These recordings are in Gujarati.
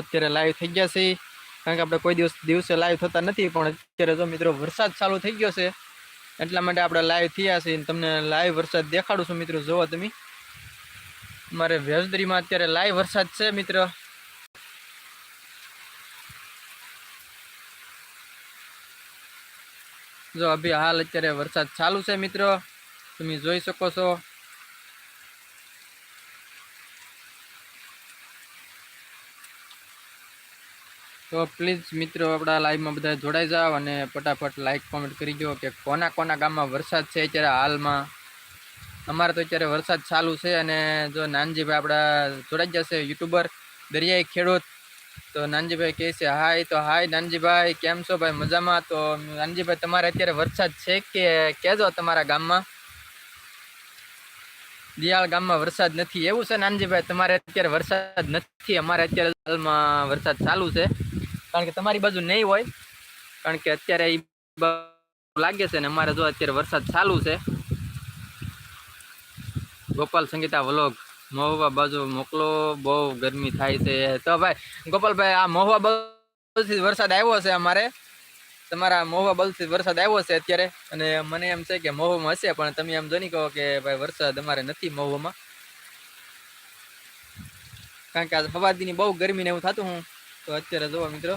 અત્યારે લાઈવ થઈ ગયા છે. કારણ કે આપણે કોઈ દિવસ દિવસે લાઈવ થતા નથી, પણ અત્યારે જો મિત્રો વરસાદ ચાલુ થઈ ગયો છે, એટલા માટે આપણે લાઈવ થયા છીએ તમને લાઈવ વરસાદ દેખાડું છું મિત્રો, જોવો તમે. મારે વેજદરીમાં અત્યારે લાઈવ વરસાદ છે, મિત્ર. જો અભી હાલ અત્યારે વરસાદ ચાલુ છે, મિત્રો. તમે જોઈ શકો છો. તો પ્લીઝ મિત્રો આપણા લાઈવમાં બધા જોડાઈ જાઓ અને ફટાફટ લાઈક કોમેન્ટ કરી દો કે કોના કોના ગામમાં વરસાદ છે અત્યારે હાલમાં. અમારે તો અત્યારે વરસાદ ચાલુ છે અને જો નાનજીભાઈ આપણા જોડાઈ જશે યુટ્યુબર દરિયાઈ ખેડૂત. તો નાનજીભાઈ કહે છે, હાય, તો હાય નાનજીભાઈ, કેમ છો ભાઈ? મજામાં? તો નાનજીભાઈ, તમારે અત્યારે વરસાદ છે કે કહેજો તમારા ગામમાં? દિયાળ ગામમાં વરસાદ નથી. એવું છે નાનજીભાઈ, તમારે અત્યારે વરસાદ નથી. અમારે અત્યારે હાલમાં વરસાદ ચાલુ છે. કારણ કે તમારી બાજુ નહીં હોય, કારણ કે અત્યારે એ લાગે છે ને અમારે જો અત્યારે વરસાદ ચાલુ છે. ગોપાલ સંગીતા વ્લોગ, મહુવા બાજુ મોકલો, બહુ ગરમી થાય છે. તો ભાઈ, ગોપાલભાઈ, આ મહુવા બાજુથી વરસાદ આવ્યો છે અમારે. તમારા મહુવા બાજુથી વરસાદ આવ્યો છે અત્યારે. અને મને એમ છે કે મહુવામાં હશે, પણ તમે એમ જોની કહો કે ભાઈ વરસાદ અમારે નથી મહુવામાં. કારણ કે આ હવાદીની બહુ ગરમી ને એવું થતું હું. તો અત્યારે જુઓ મિત્રો.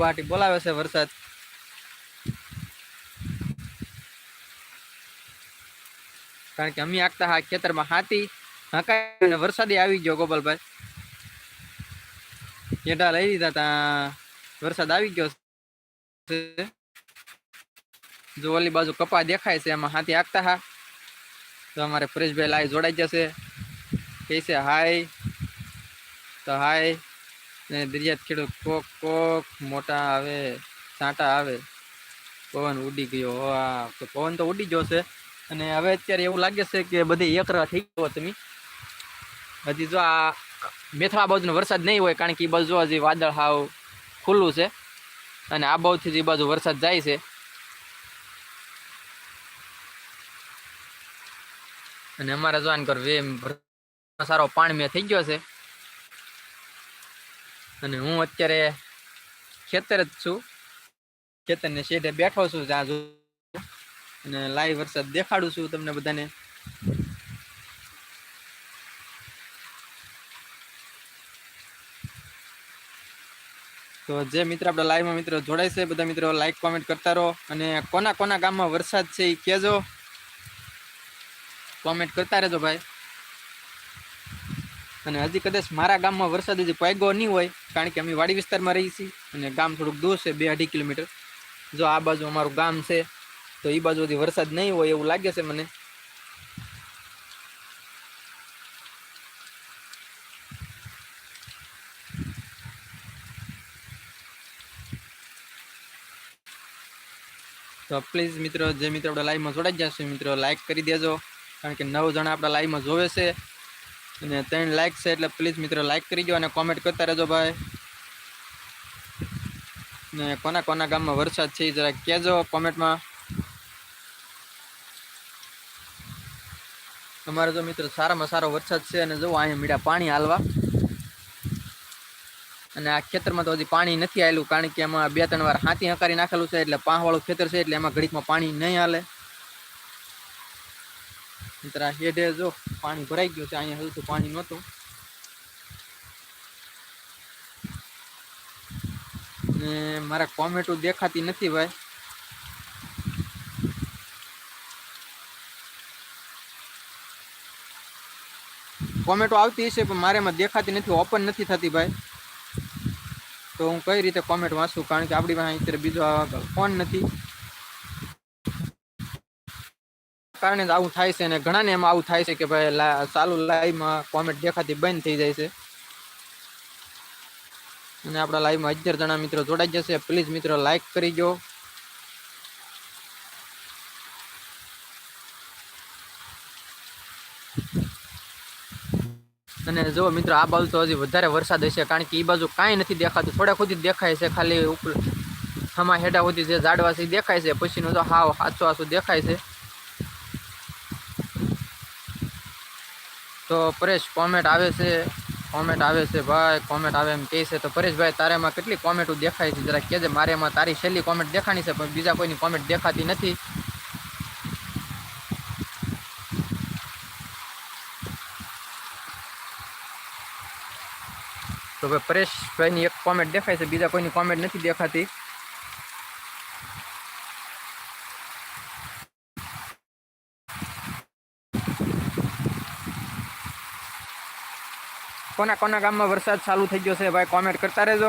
બહાટી બોલાવે છે વરસાદ. કારણ કે અમે આગતા હા ખેતરમાં હાથી હકાઈ વરસાદે આવી ગયો ગોપાલભાઈ. કેટા લઈ લીધા ત્યાં વરસાદ આવી ગયો જો ઓલી બાજુ કપા દેખાય છે, એમાં હાથી આગતા હા. તો અમારે પરેશભાઈ લાઈ જોડાઈ જશે. કહેશે હાય. તો હાય. ને દરિયાત ખેડૂત કોક કોક મોટા આવે, સાંટા આવે. પવન ઉડી ગયો. હા તો પવન તો ઉડી ગયો છે. અને હવે અત્યારે એવું લાગે છે કે બધી એકરા થઈ ગયો તમે હજી જો આ મેથળા બાજુનો વરસાદ નહીં હોય, કારણ કે એ બાજુ હજી વાદળ હાવ ખુલ્લું છે. અને આ બાજુથી જ બાજુ વરસાદ જાય છે. અને અમારે જો આન કર વે સારો પાણી મેં થઈ ગયો છે. અને હું અત્યારે ખેતર જ છું. ખેતરને શેઢે બેઠો છું જ્યાં અને લાઈવ વરસાદ દેખાડું છું તમને બધાને. તો જે મિત્ર આપણે લાઈવમાં મિત્રો જોડાય છે, બધા મિત્રો લાઈક કોમેન્ટ કરતા રહો. અને કોના કોના ગામમાં વરસાદ છે એ કહેજો. કોમેન્ટ કરતા રહેજો ભાઈ. અને હજી કદાચ મારા ગામમાં વરસાદ હજી પાગ્યો નહીં હોય, કારણ કે અમે વાડી વિસ્તારમાં રહીએ છીએ અને ગામ થોડુંક દૂર છે, બે અઢી કિલોમીટર. જો આ બાજુ અમારું ગામ છે, તો એ બાજુ હજી વરસાદ નહીં હોય એવું લાગે છે મને. તો પ્લીઝ મિત્રો, જે મિત્રો આપણા લાઈવમાં જોડાઈ જશે મિત્રો લાઈક કરી દેજો, કારણ કે નવ જણા આપણા લાઈવમાં જોવે છે. અને ત્રણ લાઈક છે એટલે પ્લીઝ મિત્રો લાઈક કરી દો અને કોમેન્ટ કરતા રહેજો ભાઈ. ને કોના કોના ગામમાં વરસાદ છે જરા કહેજો કોમેન્ટમાં અમારે જો મિત્રો સારામાં સારો વરસાદ છે અને જો અહીંયા મીડા પાણી હાલવા. અને આ ખેતરમાં તો હજી પાણી નથી આવેલું કારણ કે એમાં બે ત્રણ વાર હાથી હકારી નાખેલું છે એટલે પાંહવાળું ખેતર છે એટલે એમાં ઘડીકમાં પાણી નહીં હાલે. મિત્ર હેડે જો પાણી ભરાઈ ગયું છે, અહીંયા હજુ પાણી નહોતું. ને મારા કોમેટો દેખાતી નથી ભાઈ. કોમેટો આવતી હશે, પણ મારે એમાં દેખાતી નથી, ઓપન નથી થતી ભાઈ. તો હું કઈ રીતે કોમેન્ટ વાંચું? કારણ કે આપણી પાસે અત્યારે બીજો ફોન નથી. કારણે જ આવું થાય છે અને ઘણાને એમાં આવું થાય છે કે ભાઈ ચાલુ લાઈવમાં કોમેન્ટ દેખાતી બંધ થઈ જાય છે. અને આપણા લાઈવમાં અગિયાર જણા મિત્રો જોડાઈ જશે. પ્લીઝ મિત્રો લાઈક કરી દો. અને જો મિત્રો, આ બાજુ તો હજી વધારે વરસાદ હશે, કારણ કે એ બાજુ કાંઈ નથી દેખાતું. થોડા સુધી દેખાય છે, ખાલી ઉપર હમા હેઠા સુધી જે ઝાડવા છે દેખાય છે, પછીનું તો હાવ હાચું હાચું દેખાય છે. તો પરેશ કોમેન્ટ આવે છે. કોમેન્ટ આવે છે, ભાઈ કોમેન્ટ આવે એમ કહે છે. તો પરેશભાઈ તારે એમાં કેટલી કોમેન્ટો દેખાય છે? જરા કહેજે, મારે એમાં તારી છેલ્લી કોમેન્ટ દેખાણી છે, પણ બીજા કોઈની કોમેન્ટ દેખાતી નથી. તો ભાઈ પરેશભાઈની એક કોમેન્ટ દેખાય છે, બીજા કોઈની કોમેન્ટ નથી દેખાતી. કોના કોના ગામમાં વરસાદ ચાલુ થઈ ગયો છે ભાઈ કોમેન્ટ કરતા રહેજો.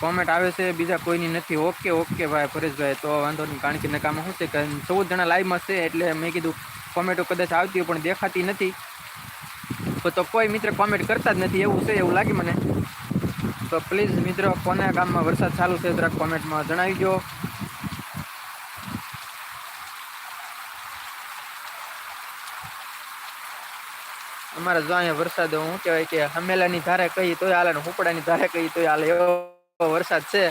કોમેન્ટ આવે છે, બીજા કોઈની નથી. ઓકે ઓકે ભાઈ, પરેશભાઈ, તો વાંધો નહીં. કારણ કે નકામાં શું છે કે ચૌદ જણા લાઈવમાં છે એટલે મેં કીધું કોમેન્ટો કદાચ આવતી હોય, પણ દેખાતી નથી. તો કોઈ મિત્ર કોમેન્ટ કરતા જ નથી. એવું છે, એવું લાગે મને. તો પ્લીઝ મિત્રો, કોના ગામમાં વરસાદ ચાલુ છે, જરાક કોમેન્ટમાં જણાવી દો અમારે જો અહીંયા વરસાદ, હું કહેવાય કે હમેલાની ધારે કહી તોય હાલે ને હુપડાની ધારે કહી તોય હાલે, એવો વરસાદ છે.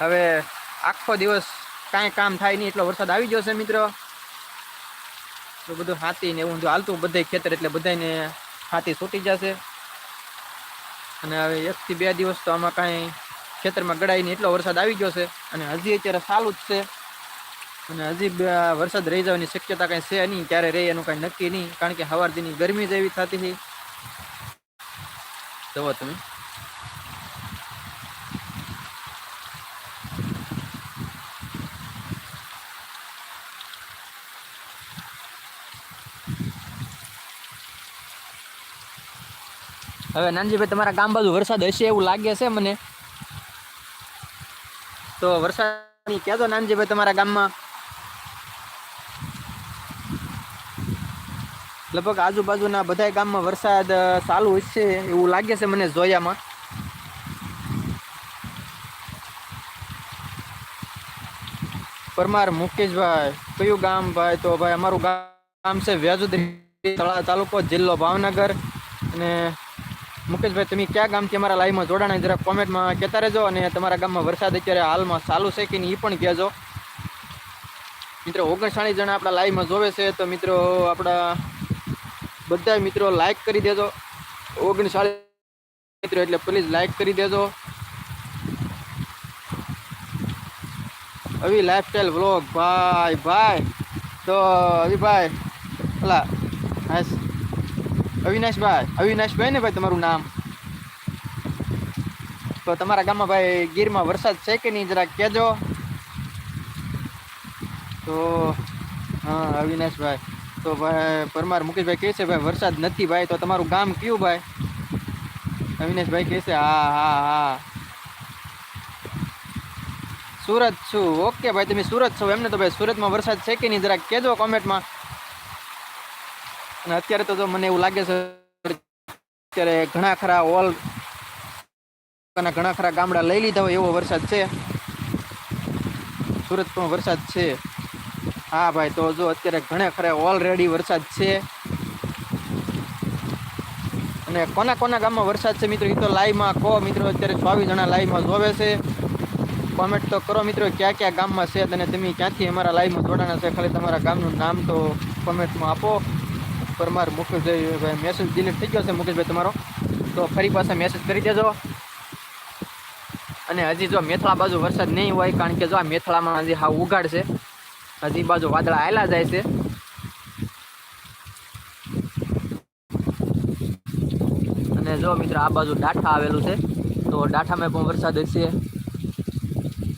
હવે આખો દિવસ કાંઈ કામ થાય નહીં, એટલો વરસાદ આવી છે મિત્રો. તો બધું હાથી ને એવું જો હાલતું બધાય ખેતર એટલે બધાને હાથી છૂટી જશે. અને હવે એકથી બે દિવસ તો આમાં કાંઈ ખેતરમાં ગળાઈને એટલો વરસાદ આવી ગયો છે અને હજી અત્યારે ચાલુ જ છે. અને હજી વરસાદ રહી જવાની શક્યતા કાંઈ છે નહીં, ક્યારે રહે એનું કાંઈ નક્કી નહીં, કારણ કે સવાર દીની ગરમી જ એવી થતી હતી જવો તમે. હવે નાનજીભાઈ, તમારા ગામ બાજુ વરસાદ હશે એવું લાગે છે મને? તો વરસાદની તો નાનજીભાઈ તમારા ગામમાં. લગભગ આજુબાજુના બધા ગામમાં વરસાદ ચાલુ છે એવું લાગે છે મને જોયામાં. પરમાર મુકેશભાઈ, કયું ગામ ભાઈ? તો ભાઈ અમારું ગામ છે વ્યાજુદ્રી તાલુકો જિલ્લો ભાવનગર અને મુકેશભાઈ, તમે કયા ગામથી અમારા લાઈવમાં જોડાણા જરા કોમેન્ટમાં કહેતા રહેજો અને તમારા ગામમાં વરસાદ અત્યારે હાલમાં ચાલુ છે કે નહીં એ પણ કહેજો. મિત્રો ઓગણસાણી જણા આપણા લાઈવમાં જોવે છે તો મિત્રો, આપણા બધા મિત્રો લાઈક કરી દેજો. ઓગણસાળી મિત્રો એટલે પ્લીઝ લાઈક કરી દેજો. અવી લાઈફસ્ટાઈલ વ્લોગ ભાઈ ભાઈ, તો અવિભાઈ ઓલા હાસ અવિનાશભાઈ અવિનાશભાઈ ને, ભાઈ, તમારું નામ? તો તમારા ગામમાં ભાઈ ગીરમાં વરસાદ છે કે નહીં જરા કહેજો. તો, હા અવિનાશભાઈ તો ભાઈ, પરમાર મુકેશભાઈ કહે છે, ભાઈ, વરસાદ નથી, ભાઈ. તો તમારું ગામ કયું, ભાઈ? અવિનાશભાઈ કહે છે, હા હા હા. સુરત છું. ઓકે, ભાઈ, તમે સુરત છો એમને તો, ભાઈ, સુરતમાં વરસાદ છે કે નહીં જરા કહેજો કોમેન્ટમાં અને અત્યારે તો મને એવું લાગે છે અત્યારે ઘણા ખરા ઓલ ઘણા ખરા ગામડા લઈ લીધા હોય એવો વરસાદ છે. સુરત પણ વરસાદ છે. હા ભાઈ, તો જો અત્યારે ઘણા ખરા ઓલરેડી વરસાદ છે. અને કોના કોના ગામમાં વરસાદ છે મિત્રો એ તો લાઈવમાં કહો મિત્રો, અત્યારે ચોવીસ જણા લાઈવમાં જોવે છે. કોમેન્ટ તો કરો મિત્રો, ક્યાં ક્યાં ગામમાં છે અને તમે ક્યાંથી અમારા લાઈવમાં જોડાણા છે, ખાલી તમારા ગામનું નામ તો કોમેન્ટમાં આપો. પરમાર મુકેશભાઈ ભાઈ મેસેજ ડિલીટ થઈ ગયો છે, મુકેશભાઈ તમારો. તો ફરી પાછા મેસેજ કરી દેજો. અને હજી જો મેથળા બાજુ વરસાદ નહીં હોય, કારણ કે જો આ મેથળામાં હજી હા ઉગાડ છે હજી બાજુ વાદળા આવેલા જાય છે. અને જો મિત્રો આ બાજુ ડાઠા આવેલું છે, તો ડાઠામાં પણ વરસાદ હશે.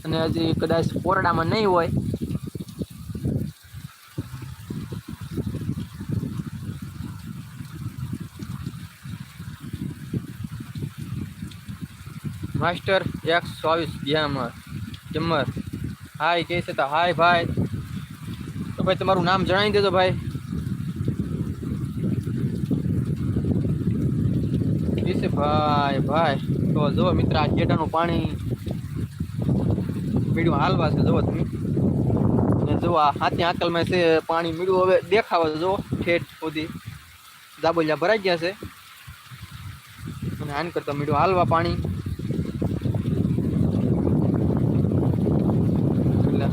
અને હજી કદાચ કોરડામાં નહીં હોય માસ્ટર એકસો ચોવીસ ગેમર ગેમર હાય, કહે છે તો હાય ભાઈ. તો ભાઈ તમારું નામ જણાવી દેજો ભાઈ. છે ભાઈ ભાઈ. તો જુઓ મિત્ર, આ ગેટાનું પાણી મીડિયું હાલવા છે. જુઓ તમે. અને જુઓ, આ હાથી આંકલમાં છે પાણી મીડિયું હવે દેખાવે જુઓ, ઠેઠ સુધી. દાબોલિયા ભરાઈ ગયા છે. અને આન કરતા મીડિયું હાલવા પાણી.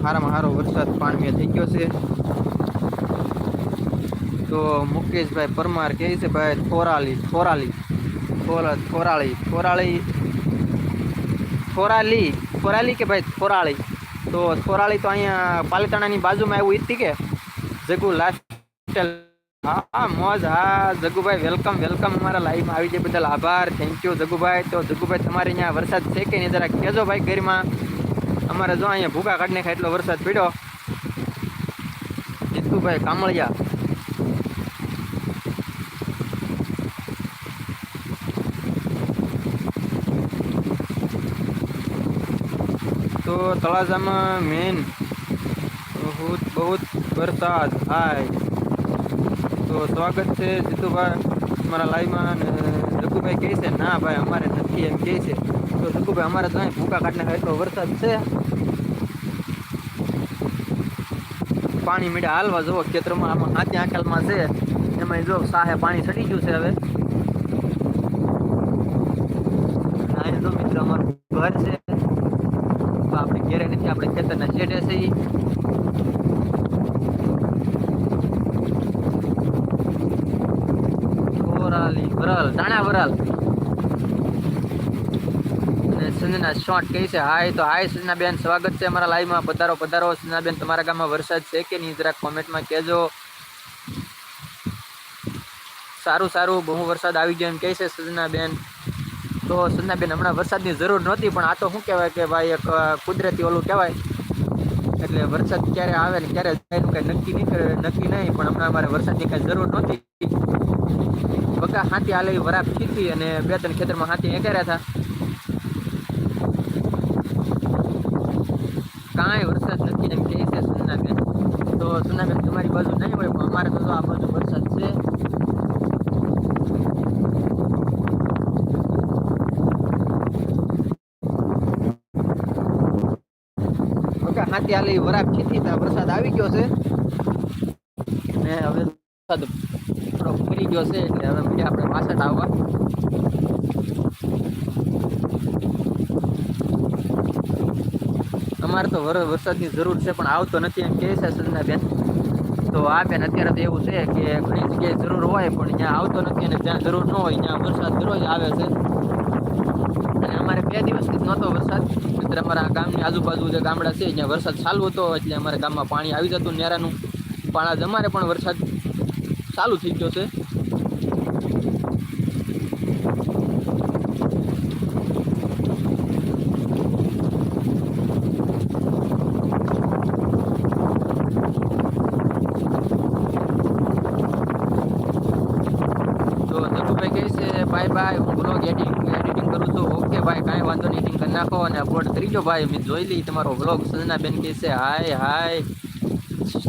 હારામાં હારો વરસાદ પાણી થઈ ગયો છે તો મુકેશભાઈ પરમાર કહે છે ભાઈ થોરાલી થોરાલી થોરા થોરાળી થોરાળી થોરાલી થોરાલી કે ભાઈ થોરાળી તો થોરાળી તો અહીંયા પાલિતાણાની બાજુમાં એવું ઈતી કે જગુ લાસ્ટ હા મોજ હા જગુભાઈ વેલકમ વેલકમ અમારા લાઈવમાં આવી જાય બદલ આભાર થેન્ક યુ જગુભાઈ તો જગુભાઈ તમારે અહીંયા વરસાદ છે કે નહીં જરા કહેજો ભાઈ ઘરમાં અમારે જો અહીંયા ભૂકા કાઢને ખાય એટલો વરસાદ પડ્યો. જીતુભાઈ કામળિયા. તો તળાજામાં મેન બહુ બહુ વરસાદ હાય તો સ્વાગત છે જીતુભાઈ અમારા લાઈવમાં જગુભાઈ કહે છે, ના ભાઈ, અમારે નથી. એમ કહે છે. તો જગુભાઈ અમારે તો અહીં ભૂકા કાઢને એટલો વરસાદ છે. પાણી મીડા હાલવા જુઓ ખેતરમાં, આમાં હાથી આંખલમાં છે. એમાં જો સાહે પાણી ચડી ગયું છે હવે. અહીં જો મિત્રો અમારું ઘર છે. તો આપણે ઘેરે નથી, આપણે ખેતરના શેડે છીએ વરાલી વરાલ, દાણા વરાલ અને સંજના શોર્ટ કહી છે, હાય, તો હાય સંજના બેન સ્વાગત છે અમારા લાઈવમાં પધારો પધારો. સંજના બેન તમારા ગામમાં વરસાદ છે કે નહીં? જરા કોમેન્ટમાં કહેજો. સારું સારું, બહુ વરસાદ આવી ગયો એમ કહે છે સંજના બેન તો સંજના બેન હમણાં વરસાદની જરૂર નહોતી, પણ આ તો શું કહેવાય કે ભાઈ એક કુદરતી ઓલું કહેવાય. એટલે વરસાદ ક્યારે આવે ને ક્યારે જાય કાંઈ નક્કી નહીં નક્કી નહીં, પણ હમણાં અમારે વરસાદની કાંઈ જરૂર નહોતી. બકા હાથી હાલે વરાપ શીખી અને બે ત્રણ ખેતરમાં હાથી એકાર્યા હતા. કાંઈ વરસાદ નથી એમ કહે છે સુનાબેન તો સુનાબેન તમારી બાજુ નહીં હોય, પણ અમારે તો આ બાજુ વરસાદ છે. હાથી હાલે વરાપ ખેતી ત્યાં વરસાદ આવી ગયો છે. ને હવે વરસાદ થોડો ઉતરી ગયો છે, એટલે હવે આપણે પાછળ આવવા અમારે તો વર, વરસાદની જરૂર છે, પણ આવતો નથી એમ કહે છે સંજનાબેન. તો આ બેન અત્યારે તો એવું છે કે ઘણી જગ્યાએ જરૂર હોય, પણ ત્યાં આવતો નથી અને જ્યાં જરૂર ન હોય, ત્યાં વરસાદ દરરોજ આવે છે. અને અમારે બે દિવસથી નહોતો વરસાદ. એટલે અમારા ગામની આજુબાજુ જે ગામડા છે ત્યાં વરસાદ ચાલુ હતો, એટલે અમારા ગામમાં પાણી આવી જતું નેરાનું. પણ આજ અમારે પણ વરસાદ ચાલુ થઈ ગયો છે તો જગુભાઈ કહે છે બાય બાય હું બ્લોગ એડિટિંગ એડિટિંગ કરું છું ઓકે ભાઈ કાંઈ વાંધો નહીં એડિટિંગ કરી નાખો અને અપલોડ દો ભાઈ મેં જોઈ લઈ તમારો બ્લોગ સંજનાબેન કહે છે, હાય હાય.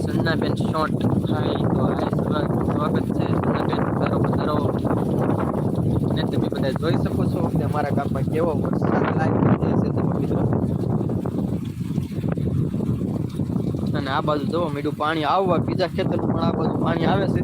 સંજનાબેન શોર્ટ હાય, તો હાય, સ્વાગત છે. સંજનાબેન પધારો પધારો. ને તમે બધા જોઈ શકો છો કે અમારા ગામમાં કેવો વરસાદ લાગી રહ્યો છે તમે મિત્રો. અને આ બાજુ જુઓ, મીઠું પાણી આવવા બીજા ખેતર પણ આ બાજુ પાણી આવે છે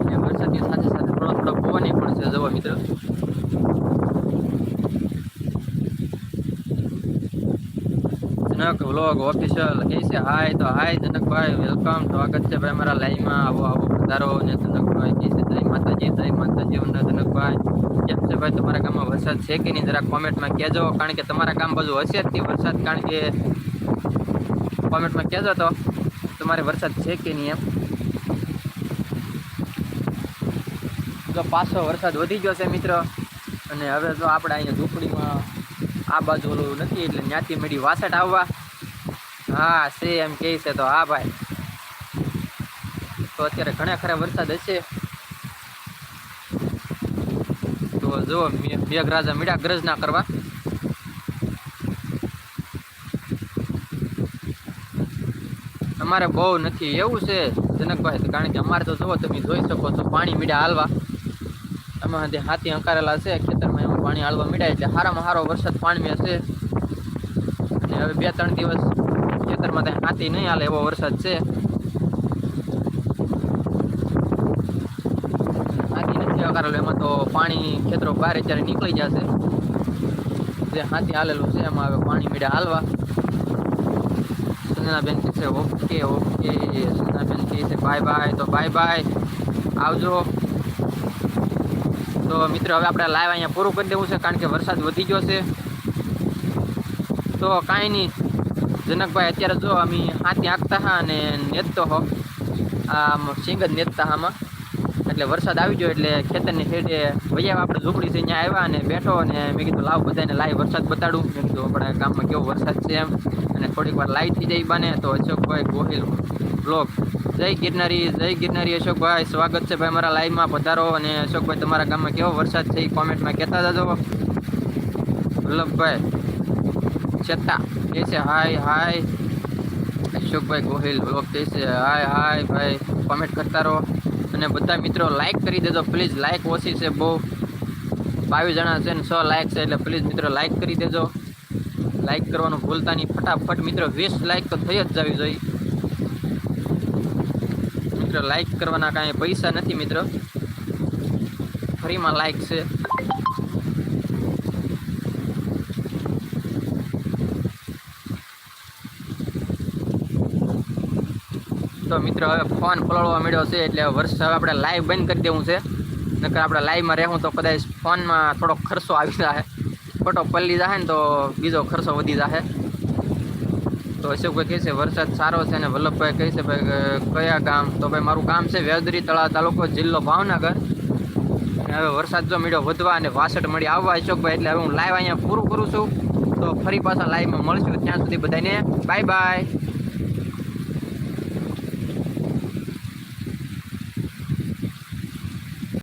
અને વરસાદની સાથે સાથે થોડો થોડો પવન પણ છે જુઓ મિત્રો જનક વ્લોગ ઓફિશિયલ કહે છે, હાય તો હાય જનકભાઈ વેલકમ સ્વાગત છે ભાઈ મારા લાઈવમાં આવો આવો, પધારો. ને જનકભાઈ કહે છે જય માતાજી જય માતાજી જનકભાઈ. કેમ છે ભાઈ? તમારા ગામમાં વરસાદ છે કે નહીં? જરા કોમેન્ટમાં કહેજો, કારણ કે તમારા ગામ બાજુ હશે જ તે વરસાદ, કારણ કે કોમેન્ટમાં કહેજો તો તમારે વરસાદ છે કે નહીં એમ? જો પાછો વરસાદ વધી ગયો છે મિત્ર, અને હવે તો આપણે અહીંયા ઝૂંપડીમાં આ બાજુ ઓલું નથી, એટલે ત્યાંથી મેળી વાસઠ આવવા. હા છે એમ કહે છે તો હા ભાઈ. તો અત્યારે ઘણા ખરા વરસાદ હશે. તો જો મેઘરાજા મીડા ગ્રજ ના કરવા. અમારે બહુ નથી, એવું છે જનકભાઈ. કારણ કે અમારે તો જુઓ તમે જોઈ શકો છો, પાણી મીડા હાલવા. અમે હાથી હંકારેલા છે પાણી હાલવા મીડાય એટલે સારામાં સારો વરસાદ પાણી હશે અને હવે બે ત્રણ દિવસ ખેતરમાં ત્યાં હાથી નહીં હાલે એવો વરસાદ છે. હાથી નથી આવકારેલું એમાં તો પાણી ખેતરો બહાર અત્યારે નીકળી જશે. જે હાથી હાલેલું છે, એમાં હવે પાણી મીડા હાલવા. સંજનાબેન કહે છે ઓકે ઓકે. સંજનાબેન કહે છે બાય બાય. તો બાય બાય. આવજો. તો મિત્રો, હવે આપણે લાઈવ અહીંયા પૂરું કરી દેવું છે, કારણ કે વરસાદ વધી ગયો છે. તો કાંઈ નહીં, જનકભાઈ અત્યારે જો અમે હાથી આંકતા હા અને નેતતો હો. આમ સિંગ જ નેતતા આમાં. એટલે વરસાદ આવી ગયો એટલે ખેતરની હેડે વૈયા આપણે ઝૂંપડી છે ત્યાં આવ્યા અને બેઠો અને મેં કીધું, લાવ બધાને લાઈવ વરસાદ બતાડું. મેં કીધું, આપણા ગામમાં કેવો વરસાદ છે એમ. અને થોડીક વાર લાઈવ થઈ જાય બાને, તો અશોકભાઈ ગોહિલ બ્લોગ જય ગિરનારી જય ગિરનારી અશોકભાઈ. સ્વાગત છે ભાઈ મારા લાઈવમાં પધારો અને અશોકભાઈ, તમારા ગામમાં કેવો વરસાદ છે એ કોમેન્ટમાં કહેતા જજો. વલ્લભભાઈ છેતા કે છે, હાય હાય. અશોકભાઈ ગોહિલ બ્લોગ કહે છે, હાય હાય ભાઈ. કોમેન્ટ કરતા રહો. અને બધા મિત્રો લાઇક કરી દેજો. પ્લીઝ લાઇક ઓછી છે બહુ. બાવીસ જણા છે ને સો લાઇક છે એટલે પ્લીઝ મિત્રો લાઇક કરી દેજો. લાઇક કરવાનું ભૂલતા નહીં. ફટાફટ મિત્રો વીસ લાઇક તો થઈ જ જવી જોઈએ. મિત્રો લાઈક કરવાના કાંઈ પૈસા નથી મિત્ર. ફ્રીમાં લાઈક છે. તો મિત્રો, હવે ફોન પલળવા મળ્યો છે, એટલે વર્ષ હવે આપણે લાઈવ બંધ કરી દેવું છે. નકર આપણે લાઈવમાં રહેવું તો કદાચ ફોનમાં થોડોક ખર્ચો આવી જાય ફોટો પલળી જાય ને તો બીજો ખર્ચો વધી જાય તો અશોકભાઈ કહે છે, વરસાદ સારો છે અને વલ્લભભાઈ કહે છે, ભાઈ કયા ગામ? તો ભાઈ, મારું ગામ છે વેદરી તળા તાલુકો જિલ્લો ભાવનગર. હવે વરસાદ જો મળ્યો વધવા અને વાસઠ મળી આવવા અશોકભાઈ, એટલે હવે હું લાઈવ અહીંયા પૂરું કરું છું. તો ફરી પાછા લાઈવમાં મળશું. ત્યાં સુધી બધાને બાય બાય